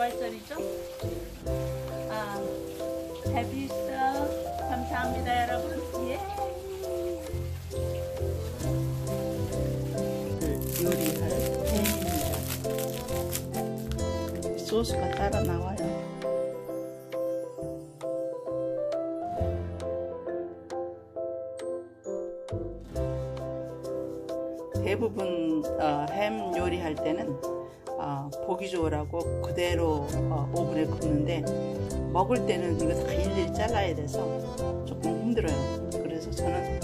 달짜리죠? 아, 이스터 감사합니다 여러분. 예. 요리할 햄입니다. 소스가 따라 나와요. 대부분 어, 햄 요리할 때는 어, 보기 좋으라고 그대로 어, 오븐에 굽는데 먹을 때는 이거 다 일일이 잘라야 돼서 조금 힘들어요. 그래서 저는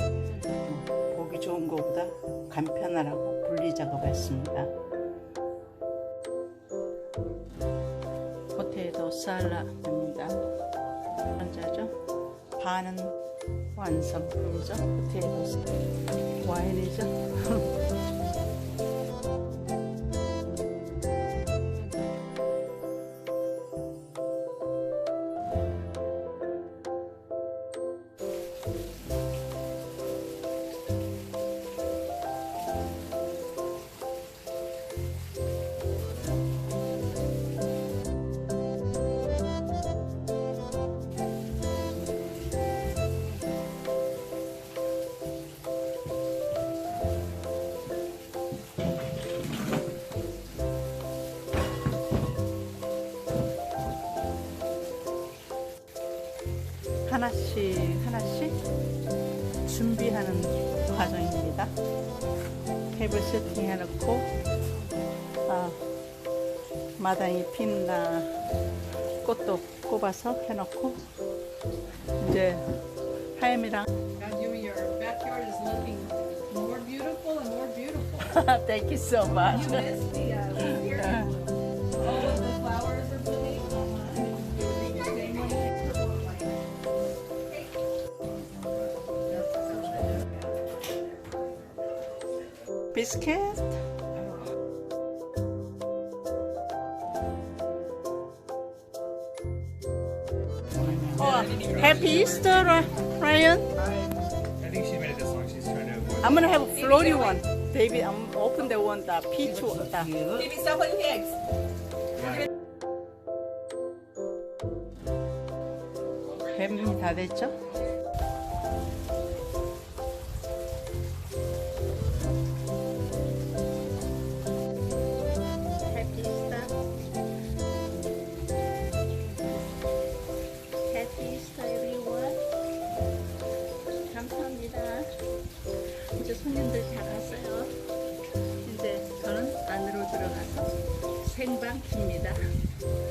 어, 보기 좋은 것보다 간편하라고 분리 작업했습니다. 포테이토 살라드입니다. 먼저죠. 반은 완성품이죠. 포테이토. 와인이죠. 하나씩 하나씩 준비하는 과정입니다. 탭을 세팅 해놓고 아, 마당이 핀나 꽃도 꼽아서 해놓고 이제 하염이랑. Thank you so much. 비스켓 어, 해피 이스터 라이언 I think she made it this long. She's trying to avoid. I'm gonna have a floaty one. Baby, I'm open the one, the peach one. The. Baby, stop putting eggs. 뱀이 다 됐죠? 감사합니다. 이제 손님들 다 갔어요. 이제 저는 안으로 들어가서 생방 킵니다. 영상을